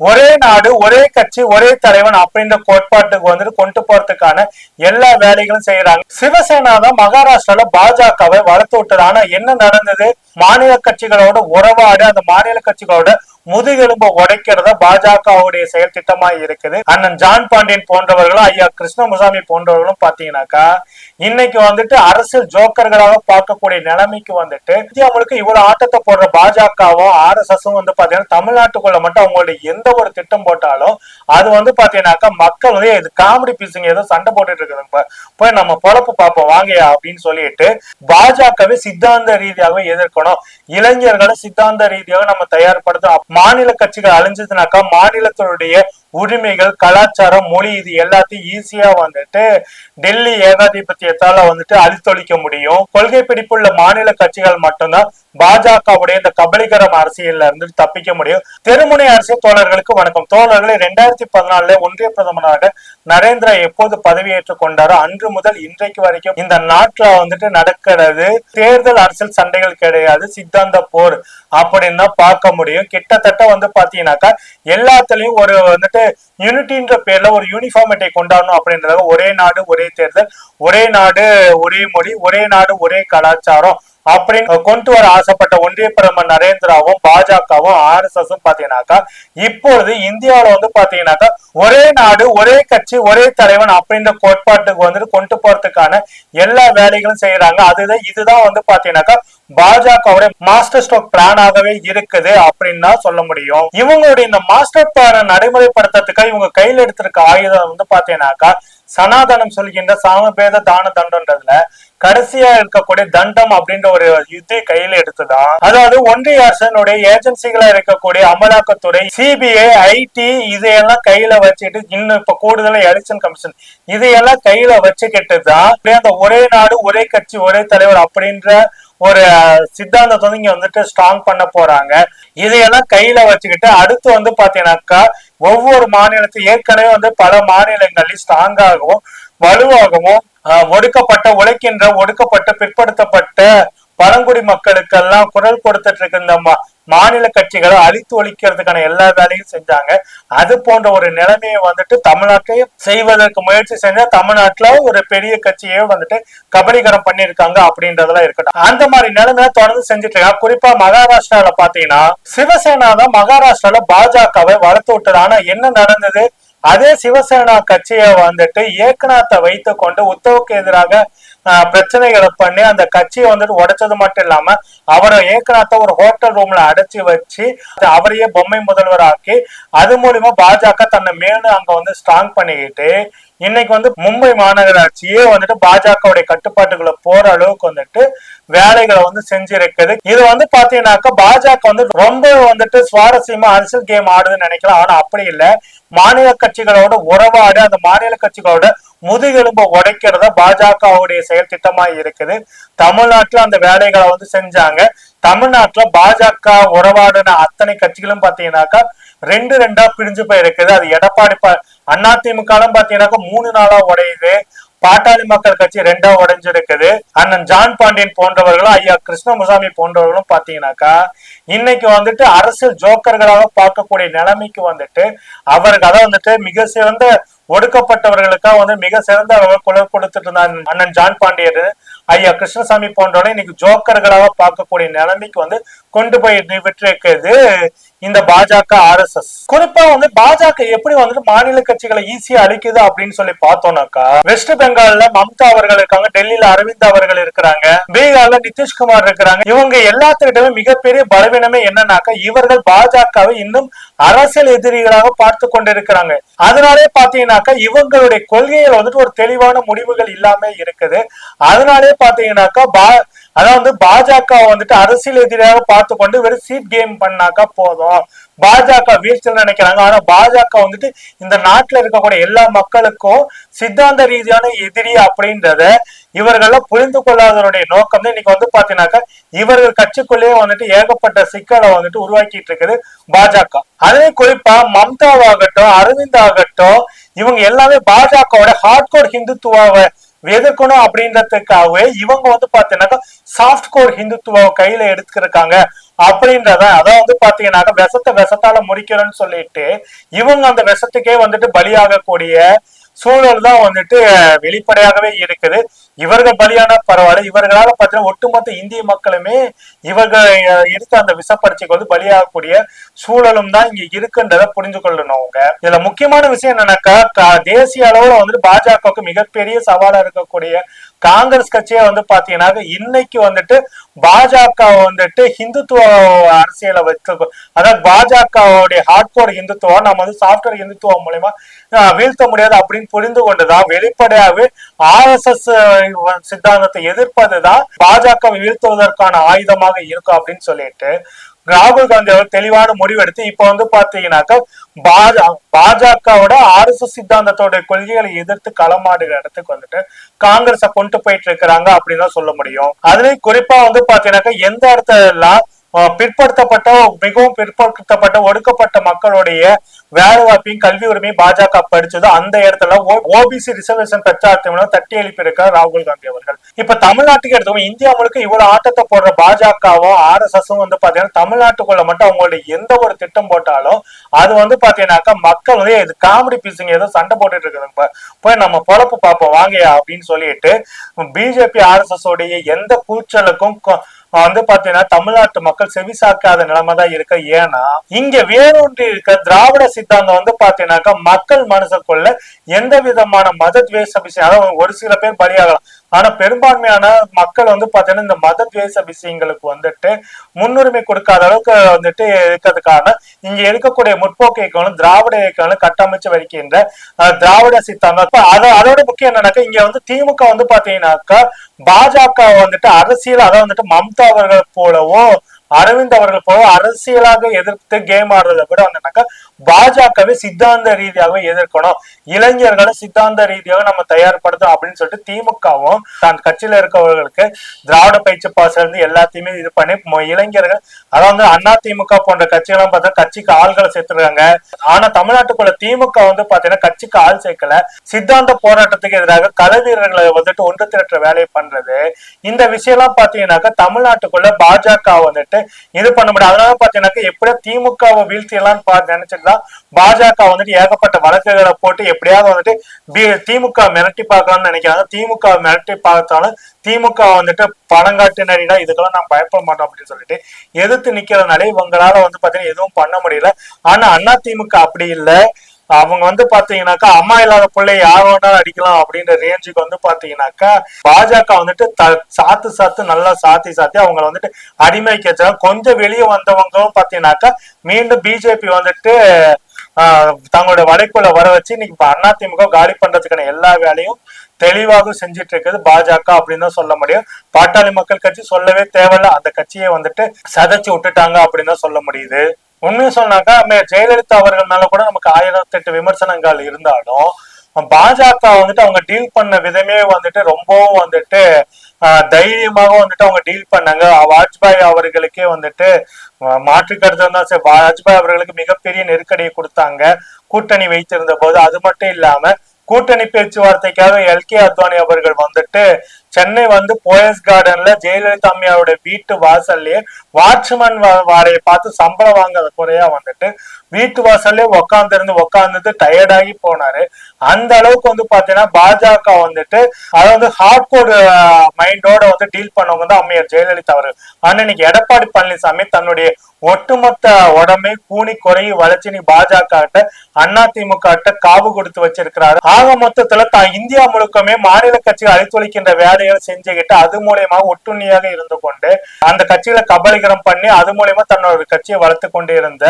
ஒரே நாடு ஒரே கட்சி ஒரே தலைவன் அப்படின்ற கோட்பாட்டுக்கு வந்துட்டு கொண்டு போறதுக்கான எல்லா வேலைகளும் செய்யறாங்க. சிவசேனா தான் மகாராஷ்டிரால பாஜகவை வளர்த்து விட்டது. ஆனா என்ன நடந்தது? மாநில கட்சிகளோட உறவாடு அந்த மாநில கட்சிகளோட முதுகெலும்பை உடைக்கிறத பாஜகவுடைய செயல் திட்டமா இருக்குது. அண்ணன் ஜான் பாண்டியன் போன்றவர்களும் ஐயா கிருஷ்ணமுசாமி போன்றவர்களும் பாத்தீங்கன்னாக்கா இன்னைக்கு வந்துட்டு அரசியல் ஜோக்கர்களாக பார்க்கக்கூடிய நிலைமைக்கு வந்துட்டு இந்தியா முழுக்க இவ்வளவு ஆட்டத்தை போடுற பாஜகவும் ஆர் எஸ் எஸும் வந்து பாத்தீங்கன்னா தமிழ்நாட்டுக்குள்ள மட்டும் அவங்களுடைய எந்த ஒரு திட்டம் போட்டாலும் அது வந்து பாத்தீங்கன்னாக்கா மக்கள் வந்து இது காமெடி பீஸுங்க ஏதோ சண்டை போட்டுட்டு இருக்குதுங்க போய் நம்ம பொழப்பு பார்ப்போம் வாங்கயா அப்படின்னு சொல்லிட்டு பாஜகவே சித்தாந்த ரீதியாகவே எதிர்க்கணும். இளைஞர்களை சித்தாந்த ரீதியாக நம்ம தயார்படுத்தணும் மாநில கட்சிகள் அழிஞ்சதுனாக்கா மாநிலத்தினுடைய உரிமைகள் கலாச்சாரம் மொழி இது எல்லாத்தையும் ஈஸியா வந்துட்டு டெல்லி ஏகாதிபத்தியத்தால வந்துட்டு அழித்தொழிக்க முடியும். கொள்கை பிடிப்புள்ள மாநில கட்சிகள் மட்டும்தான் பாஜகவுடைய இந்த கபலீகரம் அரசியல்ல இருந்து தப்பிக்க முடியும். தெருமுனை அரசியல் தோழர்களுக்கு வணக்கம். தோழர்களை ரெண்டாயிரத்தி பதினாலுல ஒன்றிய பிரதமராக நரேந்திரா எப்போது பதவியேற்றுக் கொண்டாரோ அன்று முதல் இன்றைக்கு வரைக்கும் இந்த நாட்டுல வந்துட்டு நடக்கிறது. தேர்தல் அரசியல் சண்டைகள் கிடையாது. சித்தாந்த போர் அப்படின்னு தான் பார்க்க முடியும். கிட்டத்தட்ட வந்து பாத்தீங்கன்னாக்கா எல்லாத்துலயும் ஒரு வந்துட்டு யூனிட்டின்ற பேர்ல ஒரு யூனிஃபார்மிட்டை கொண்டாடணும் அப்படின்றத ஒரே நாடு ஒரே தேர்தல் ஒரே நாடு ஒரே மொழி ஒரே நாடு ஒரே கலாச்சாரம். அப்படின்னு கொண்டு வர ஆசைப்பட்ட ஒன்றிய பிரதமர் நரேந்திராவும் பாஜகவும் ஆர் எஸ் எஸ் பாத்தீங்கன்னாக்கா இப்பொழுது இந்தியாவில வந்து பாத்தீங்கன்னாக்கா ஒரே நாடு ஒரே கட்சி ஒரே தலைவன் அப்படின்ற கோட்பாட்டுக்கு வந்துட்டு கொண்டு போறதுக்கான எல்லா வேலைகளும் செய்யறாங்க அதுதான் இதுதான் வந்து பாத்தீங்கன்னாக்கா பாஜகவுடைய மாஸ்டர் ஸ்ட்ரோக் பிளானாகவே இருக்குது அப்படின்னு தான் சொல்ல முடியும். இவங்களுடைய இந்த மாஸ்டர் பிளான நடைமுறைப்படுத்துறதுக்காக இவங்க கையில் எடுத்திருக்க ஆயுதம் வந்து பாத்தீங்கன்னாக்கா சனாதனம் சொல்கின்ற சாமபேத தான தண்டன்றதுல கடைசியா இருக்கக்கூடிய தண்டம் அப்படின்ற ஒரு யுத்தி கையில எடுத்துதான் அதாவது ஒன்றிய அரசனுடைய ஏஜென்சிகளா இருக்கக்கூடிய அமலாக்கத்துறை சிபிஐ ஐடி இதையெல்லாம் கையில வச்சுட்டு இன்னும் இப்ப கூடுதலா எலெக்ஷன் கமிஷன் இதையெல்லாம் கையில வச்சுக்கிட்டு தான் அந்த ஒரே நாடு ஒரே கட்சி ஒரே தலைவர் அப்படின்ற ஒரு சித்தாந்தத்தை வந்து இங்க வந்துட்டு ஸ்ட்ராங் பண்ண போறாங்க. இதையெல்லாம் கையில வச்சுக்கிட்டு அடுத்து வந்து பாத்தீங்கன்னாக்கா ஒவ்வொரு மாநிலத்தையும் ஏற்கனவே வந்து பல மாநிலங்களில் ஸ்ட்ராங்காகவும் வலுவாகவும் ஆஹ், ஒடுக்கப்பட்ட உழைக்கின்ற ஒடுக்கப்பட்ட பிற்படுத்தப்பட்ட பழங்குடி மக்களுக்கெல்லாம் குரல் கொடுத்துட்டு இருக்க இந்த மா- மாநில கட்சிகளை அழித்து ஒழிக்கிறதுக்கான எல்லா வேலையும் செஞ்சாங்க. அது போன்ற ஒரு நிலைமையை வந்துட்டு தமிழ்நாட்டையும் செய்வதற்கு முயற்சி செஞ்சா தமிழ்நாட்டுல ஒரு பெரிய கட்சியே வந்துட்டு கபலீகரம் பண்ணியிருக்காங்க அப்படின்றதெல்லாம் இருக்கட்டும். அந்த மாதிரி நிலைமையை தொடர்ந்து செஞ்சுட்டு இருக்காங்க குறிப்பா மகாராஷ்டிரால பாத்தீங்கன்னா சிவசேனா தான் மகாராஷ்டிரால பாஜகவை வளர்த்து விட்டது ஆனா என்ன நடந்தது? அதே சிவசேனா கட்சியை வந்துட்டு ஏக்நாத்தை வைத்து கொண்டு உத்தவுக்கு எதிராக பிரச்சனைகளை பண்ணி அந்த கட்சியை வந்துட்டு உடைச்சது மட்டும் இல்லாம அவரை ஏக்நாத்தை ஒரு ஹோட்டல் ரூம்ல அடைச்சி வச்சு அவரையே பொம்மை முதல்வர் ஆக்கி அது மூலியமா பாஜக தன்னை மேலும் அங்க வந்து ஸ்ட்ராங் பண்ணிக்கிட்டு இன்னைக்கு வந்து மும்பை மாநகராட்சியே வந்துட்டு பாஜகவுடைய கட்டுப்பாட்டுகளை போற அளவுக்கு வந்துட்டு வேலைகளை வந்து செஞ்சிருக்குது. இது வந்து பாத்தீங்கன்னாக்கா பாஜக வந்து ரொம்ப வந்துட்டு சுவாரஸ்யமா அரசியல் கேம் ஆடுதுன்னு நினைக்கலாம். ஆனா அப்படி இல்லை. மாநில கட்சிகளோட உறவாடு அந்த மாநில கட்சிகளோட முதுகெலும்பு உடைக்கிறத பாஜகவுடைய செயல் திட்டமா இருக்குது. தமிழ்நாட்டுல அந்த வேலைகளை வந்து செஞ்சாங்க. தமிழ்நாட்டுல பாஜக உறவாடின அத்தனை கட்சிகளும் பாத்தீங்கன்னாக்கா ரெண்டு ரெண்டா பிரிஞ்சு போயிருக்குது. அது எடப்பாடி ப- அதிமுக பாத்தீங்கன்னாக்கா மூணு நாளா உடையுது. பாட்டாளி மக்கள் கட்சி ரெண்டா உடைஞ்சிருக்குது. அண்ணன் ஜான் பாண்டியன் போன்றவர்களும் ஐயா கிருஷ்ணமுசாமி போன்றவர்களும் பாத்தீங்கன்னாக்கா இன்னைக்கு வந்துட்டு அரசியல் ஜோக்கர்களாக பார்க்கக்கூடிய நிலைமைக்கு வந்துட்டு அவருக்கு அதான் வந்துட்டு மிக சிறந்த ஒடுக்கப்பட்டவர்களுக்காக வந்து மிக சிறந்த குல கொடுத்துட்டு இருந்தார் அண்ணன் ஜான் பாண்டியர் ஐயா கிருஷ்ணசாமி போன்றவரை இன்னைக்கு ஜோக்கர்களாக பார்க்கக்கூடிய நிலைமைக்கு வந்து கொண்டு போய் விட்டுருக்குது இந்த பாஜக ஆர்எஸ்எஸ். குறிப்பா வந்து பாஜக எப்படி வந்துட்டு மாநில கட்சிகளை ஈஸியா அழிக்குது அப்படின்னு சொல்லி பார்த்தோம்னாக்கா வெஸ்ட் பெங்கால்ல மம்தா அவர்கள் இருக்காங்க டெல்லியில அரவிந்த் அவர்கள் இருக்கிறாங்க பீகார்ல நிதிஷ்குமார் இருக்கிறாங்க. இவங்க எல்லாத்துக்கிட்டமே மிகப்பெரிய பலவீனமே என்னன்னாக்கா இவர்கள் பாஜகவை இன்னும் அரசியல் எதிரிகளாக பார்த்து கொண்டிருக்கிறாங்க. அதனாலே பாத்தீங்கன்னாக்கா இவங்களுடைய கொள்கைகள் வந்துட்டு ஒரு தெளிவான முடிவுகள் இல்லாம இருக்குது. அதனாலே பாத்தீங்கன்னாக்கா அதான் வந்து பாஜக வந்துட்டு அரசியல் எதிராக பார்த்து கொண்டு வெறும் சீட் கேம் பண்ணாக்கா போதும். பாஜக வீழ்ச்சல் நினைக்கிறாங்க. ஆனா பாஜக வந்துட்டு இந்த நாட்டுல இருக்கக்கூடிய எல்லா மக்களுக்கும் சித்தாந்த ரீதியான எதிரி அப்படின்றத இவர்கள்லாம் புரிந்து கொள்ளாதவருடைய நோக்கம் தான் இன்னைக்கு வந்து பாத்தீங்கன்னாக்கா இவர்கள் கட்சிக்குள்ளேயே வந்துட்டு ஏகப்பட்ட சிக்கலை வந்துட்டு உருவாக்கிட்டு இருக்குது பாஜக. அதே குறிப்பா மம்தாவாகட்டும் அரவிந்த் ஆகட்டும் இவங்க எல்லாமே பாஜகவோட ஹார்ட்கோர் ஹிந்துத்துவாவை எதிர்க்கணும் அப்படின்றதுக்காகவே இவங்க வந்து பாத்தீங்கன்னாக்கா சாஃப்ட் கோர் ஹிந்துத்துவ கையில எடுத்துருக்காங்க அப்படின்றத அதான் வந்து பாத்தீங்கன்னாக்கா விஷத்தை விஷத்தால முடிக்கிறோம்னு சொல்லிட்டு இவங்க அந்த விஷத்துக்கே வந்துட்டு பலியாகக்கூடிய சூழல் தான் வந்துட்டு வெளிப்படையாகவே இருக்குது. இவர்கள் பலியான பரவாயில்ல. இவர்களால பார்த்தீங்கன்னா ஒட்டுமொத்த இந்திய மக்களுமே இவர்கள் எடுத்த அந்த விசப்பரீட்சைக்கு வந்து பலியாகக்கூடிய சூழலும் தான் இங்க இருக்குன்றதை புரிஞ்சு கொள்ளணும் அவங்க. இதுல முக்கியமான விஷயம் என்னன்னாக்கா தேசிய அளவுல வந்துட்டு பாஜகவுக்கு மிகப்பெரிய சவாலா இருக்கக்கூடிய காங்கிரஸ் கட்சியை வந்து பாத்தீங்கன்னா இன்னைக்கு வந்துட்டு பாஜக வந்துட்டு ஹிந்துத்துவ அரசியலை வச்சு அதாவது பாஜகவுடைய ஹார்ட்கோர் ஹிந்துத்துவம் நம்ம வந்து சாஃப்ட்வேர் ஹிந்துத்துவம் மூலயமா வீழ்த்த முடியாது அப்படின்னு புரிந்து கொண்டுதான் வெளிப்படையாகவே ஆர் எஸ் எஸ் சித்தாந்தத்தை எதிர்ப்பதுதான் பாஜகவை வீழ்த்துவதற்கான ஆயுதமாக இருக்கும் அப்படின்னு சொல்லிட்டு ராகுல் காந்தி அவர் தெளிவான முடிவெடுத்து இப்ப வந்து பாத்தீங்கன்னாக்கா பாஜகவோட ஆர் எஸ் எஸ் சித்தாந்தத்தோட கொள்கைகளை எதிர்த்து களமாடுகிற இடத்துக்கு வந்துட்டு காங்கிரஸ கொண்டு போயிட்டு இருக்கிறாங்க அப்படின்னு தான் சொல்ல முடியும். அதுலயும் குறிப்பா வந்து பாத்தீங்கன்னாக்கா எந்த இடத்துல எல்லாம் பிற்படுத்தப்பட்ட மிகவும் பிற்படுத்தப்பட்ட ஒடுக்கப்பட்ட மக்களுடைய வேலை வாய்ப்பையும் கல்வி உரிமையும் பாஜக படிச்சதோ அந்த இடத்துல ஓபிசி ரிசர்வேஷன் பிரச்சாரத்தை மூலம் தட்டி எழுப்பியிருக்கார் ராகுல் காந்தி அவர்கள். இப்ப தமிழ்நாட்டுக்கு எடுத்தோம் இந்தியா முழுக்க இவ்வளவு ஆட்டத்தை போடுற பாஜகவும் ஆர் எஸ் எஸும் வந்து பாத்தீங்கன்னா தமிழ்நாட்டுக்குள்ள மட்டும் அவங்களுடைய எந்த ஒரு திட்டம் போட்டாலும் அது வந்து பாத்தீங்கன்னாக்கா மக்கள் வந்து இது காமெடி பீஸுங்க ஏதோ சண்டை போட்டுட்டு இருக்குதுங்க போய் நம்ம பொழப்பு பார்ப்போம் வாங்கயா அப்படின்னு சொல்லிட்டு பிஜேபி ஆர் எஸ் எஸ் உடைய எந்த கூச்சலுக்கும் கொ- வந்து பாத்தீங்கன்னா தமிழ்நாட்டு மக்கள் செவிசாக்காத நிலைமை தான் இருக்கு. ஏன்னா இங்க வேரூன்றி இருக்க. திராவிட சித்தாந்தம் வந்து பாத்தீங்கன்னாக்கா மக்கள் மனசுக்குள்ள எந்த விதமான மத துவேஷ விஷயம் அதாவது ஒரு சில பேர் பலியாகலாம். ஆனா பெரும்பான்மையான மக்கள் வந்து பாத்தீங்கன்னா இந்த மத பேச விஷயங்களுக்கு வந்துட்டு முன்னுரிமை கொடுக்காத அளவுக்கு வந்துட்டு இருக்கிறதுக்கான இங்க இருக்கக்கூடிய முற்போக்கு இயக்கங்களும் திராவிட இயக்கங்களும் கட்டமைச்சு வருகின்ற திராவிட சித்தாந்தம். அதோட முக்கியம் என்னன்னாக்கா இங்க வந்து திமுக வந்து பாத்தீங்கன்னாக்கா பாஜக வந்துட்டு அரசியல் அதாவது வந்துட்டு மம்தா அவர்கள் போலவோ அரவிந்த் அவர்கள் போல அரசியலாக எதிர்த்து கேம் ஆடுறதை விட வந்துனாக்கா பாஜகவை சித்தாந்த ரீதியாக எதிர்க்கணும். இளைஞர்களை சித்தாந்த ரீதியாக நம்ம தயார்படுத்தணும் அப்படின்னு சொல்லிட்டு திமுகவும் தான் கட்சியில இருக்கவர்களுக்கு திராவிட பயிற்சி பாச இருந்து எல்லாத்தையுமே இது பண்ணி இளைஞர்கள் அதாவது அண்ணா திமுக போன்ற கட்சிகள்லாம் பார்த்தா கட்சிக்கு ஆள்களை சேர்த்துருக்காங்க. ஆனா தமிழ்நாட்டுக்குள்ள திமுக வந்து பாத்தீங்கன்னா கட்சிக்கு ஆள் சேர்க்கல. சித்தாந்த போராட்டத்துக்கு எதிராக கலை வீரர்களை வந்துட்டு ஒன்று திரட்டுற வேலையை பண்றது. இந்த விஷயம்லாம் பாத்தீங்கன்னாக்கா தமிழ்நாட்டுக்குள்ள பாஜக வந்துட்டு இது பண்ண முடியாது. அதனால பாத்தீங்கன்னாக்க எப்படியா திமுகவை வீழ்த்தியெல்லாம் பா நினைச்சிட்டுதான் பாஜக வந்துட்டு ஏகப்பட்ட வழக்குகளை போட்டு எப்படியாவது வந்துட்டு திமுக மிரட்டி பார்க்கலாம்னு நினைக்கிறாங்க. திமுக மிரட்டி பார்த்தாலும் திமுக வந்துட்டு பணங்காட்டினரிடா இதுக்கெல்லாம் நான் பயப்பட மாட்டோம் அப்படின்னு சொல்லிட்டு எதிர்த்து நிக்கிறதுனால இவங்களால வந்து பாத்தீங்கன்னா எதுவும் பண்ண முடியல. ஆனா அண்ணா திமுக அப்படி இல்லை. அவங்க வந்து பாத்தீங்கன்னாக்கா அம்மா இல்லாத பிள்ளை யார் வேணாலும் அடிக்கலாம் அப்படின்ற ரேஞ்சுக்கு வந்து பாத்தீங்கன்னாக்கா பாஜக வந்துட்டு த- சாத்து சாத்து நல்லா சாத்தி சாத்தி அவங்கள வந்துட்டு அடிமைக்கு வச்சாங்க கொஞ்சம் வெளியே வந்தவங்களும் பாத்தீங்கன்னாக்கா மீண்டும் பிஜேபி வந்துட்டு தங்களுடைய தங்களோட வர வச்சு இன்னைக்கு அண்ணா அதிமுக காலி பண்றதுக்கான எல்லா வேலையும் தெளிவாக செஞ்சுட்டு இருக்குது. பாஜக அப்படின்னு தான் சொல்ல முடியும். பாட்டாளி மக்கள் கட்சி சொல்லவே தேவையில்ல. அந்த கட்சியை வந்துட்டு சதைச்சு விட்டுட்டாங்க அப்படின்னு தான் சொல்ல முடியுது. உண்மையை சொன்னாக்கா ஜெயலலிதா அவர்கள் மேல கூட நமக்கு ஆயிரத்தி எட்டு விமர்சனங்கள் இருந்தாலும் பாஜக வந்துட்டு அவங்க டீல் பண்ண விதமே வந்துட்டு ரொம்பவும் வந்துட்டு தைரியமாக வந்துட்டு அவங்க டீல் பண்ணாங்க. வாஜ்பாய் அவர்களுக்கே வந்துட்டு மாற்று கருத்து தான். சரி வாஜ்பாய் அவர்களுக்கு மிகப்பெரிய நெருக்கடியை கொடுத்தாங்க. கூட்டணி வைத்திருந்த போது அது மட்டும் இல்லாம கூட்டணி பேச்சுவார்த்தைக்காக எல் கே அத்வானி அவர்கள் வந்துட்டு சென்னை வந்து போயஸ் கார்டன்ல ஜெயலலிதா அம்மையாரோட வீட்டு வாசல்லையே வாட்ச்மேன் வாரையை பார்த்து சம்பளம் வாங்காத குறையா வந்துட்டு வீட்டு வாசல்லே உக்காந்துருந்து உக்காந்துட்டு டயர்டாகி போனாரு. அந்த அளவுக்கு வந்து பாத்தீங்கன்னா பாஜக வந்துட்டு அதாவது ஹார்ட் கோட் மைண்டோட வந்து டீல் பண்ணவங்க தான் அம்மையார் ஜெயலலிதா அவர் ஆனா இன்னைக்கு எடப்பாடி பழனிசாமி தன்னுடைய ஒட்டுமொத்த உடம்பே கூனி குறைய வளர்ச்சி நீ பாஜக கிட்ட அண்ணா திமுக காவு கொடுத்து வச்சிருக்கிறாரு. ஆக மொத்தத்துல தான் இந்தியா முழுக்கமே மாநில கட்சிகள் அழித்தொழிக்கின்ற வேலைகளை செஞ்சுக்கிட்டு அது மூலயமா ஒட்டுண்ணியாக இருந்து கொண்டு அந்த கட்சியில கபலீகரம் பண்ணி அது மூலயமா தன்னோட கட்சியை வளர்த்து கொண்டு இருந்த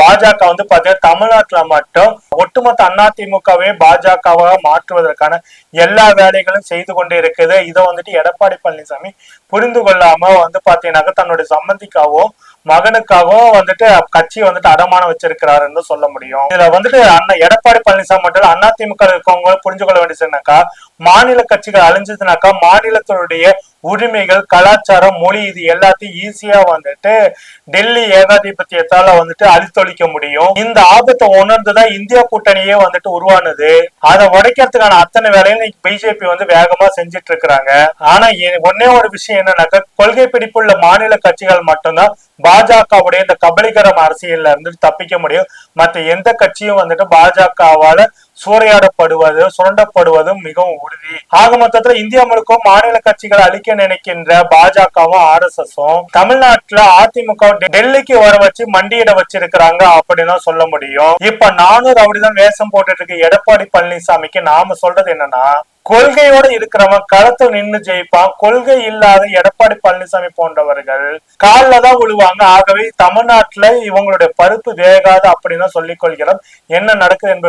பாஜக வந்து பாத்தீங்கன்னா தமிழ்நாட்டுல மட்டும் ஒட்டுமொத்த அண்ணா திமுகவே பாஜகவாக மாற்றுவதற்கான எல்லா வேலைகளும் செய்து கொண்டு இருக்குது. இதை வந்துட்டு எடப்பாடி பழனிசாமி புரிந்து கொள்ளாம வந்து பாத்தீங்கன்னாக்க தன்னுடைய சம்மந்திக்காவும் மகனுக்காகவும் வந்துட்டு கட்சி வந்துட்டு அடமானம் வச்சிருக்கிறாருன்னு சொல்ல முடியும். இதுல வந்துட்டு அண்ணா எடப்பாடி பழனிசாமி மட்டும் அண்ணா திமுக இருக்கவங்க புரிஞ்சு கொள்ள வேண்டியதுனாக்கா மாநில கட்சிகள் அழிஞ்சதுனாக்கா மாநிலத்தினுடைய உரிமைகள் கலாச்சாரம் மொழி இது எல்லாத்தையும் ஈஸியா வந்துட்டு டெல்லி ஏகாதிபத்தியத்தால வந்துட்டு அழித்தொழிக்க முடியும். இந்த ஆபத்தை உணர்ந்துதான் இந்தியா கூட்டணியே வந்துட்டு உருவானது. அதை உடைக்கிறதுக்கான அத்தனை வேலையும் பிஜேபி வந்து வேகமா செஞ்சுட்டு இருக்கிறாங்க ஆனா ஒன்னே ஒரு விஷயம் என்னன்னாக்கா கொள்கை பிடிப்புள்ள மாநில கட்சிகள் மட்டும்தான் பாஜகவுடைய இந்த கபலீகரம் அரசியல்ல இருந்து தப்பிக்க முடியும். மத்த எந்த கட்சியும் வந்துட்டு பாஜகவால சூறையாடப்படுவது சுரண்டப்படுவதும் மிகவும் உறுதி. ஆக மொத்தத்துல இந்தியா முழுக்கும் மாநில கட்சிகளை அழிக்க நினைக்கின்ற பாஜகவும் ஆர் எஸ் எஸும் தமிழ்நாட்டுல அதிமுக டெல்லிக்கு வர வச்சு மண்டியிட வச்சிருக்கிறாங்க அப்படின்னு சொல்ல முடியும். இப்ப நானூறு அப்படிதான் வேஷம் போட்டுட்டு இருக்கு. எடப்பாடி பழனிசாமிக்கு நாம சொல்றது என்னன்னா கொள்கையோட இருக்கிறவன் களத்து நின்னு ஜெயிப்பான். கொள்கை இல்லாத எடப்பாடி பழனிசாமி போன்றவர்கள் காலில் தான் விழுவாங்க. ஆகவே தமிழ்நாட்டுல இவங்களுடைய பருப்பு வேகாது அப்படின்னு சொல்லிக் கொள்கிறோம் என்ன நடக்குது என்பது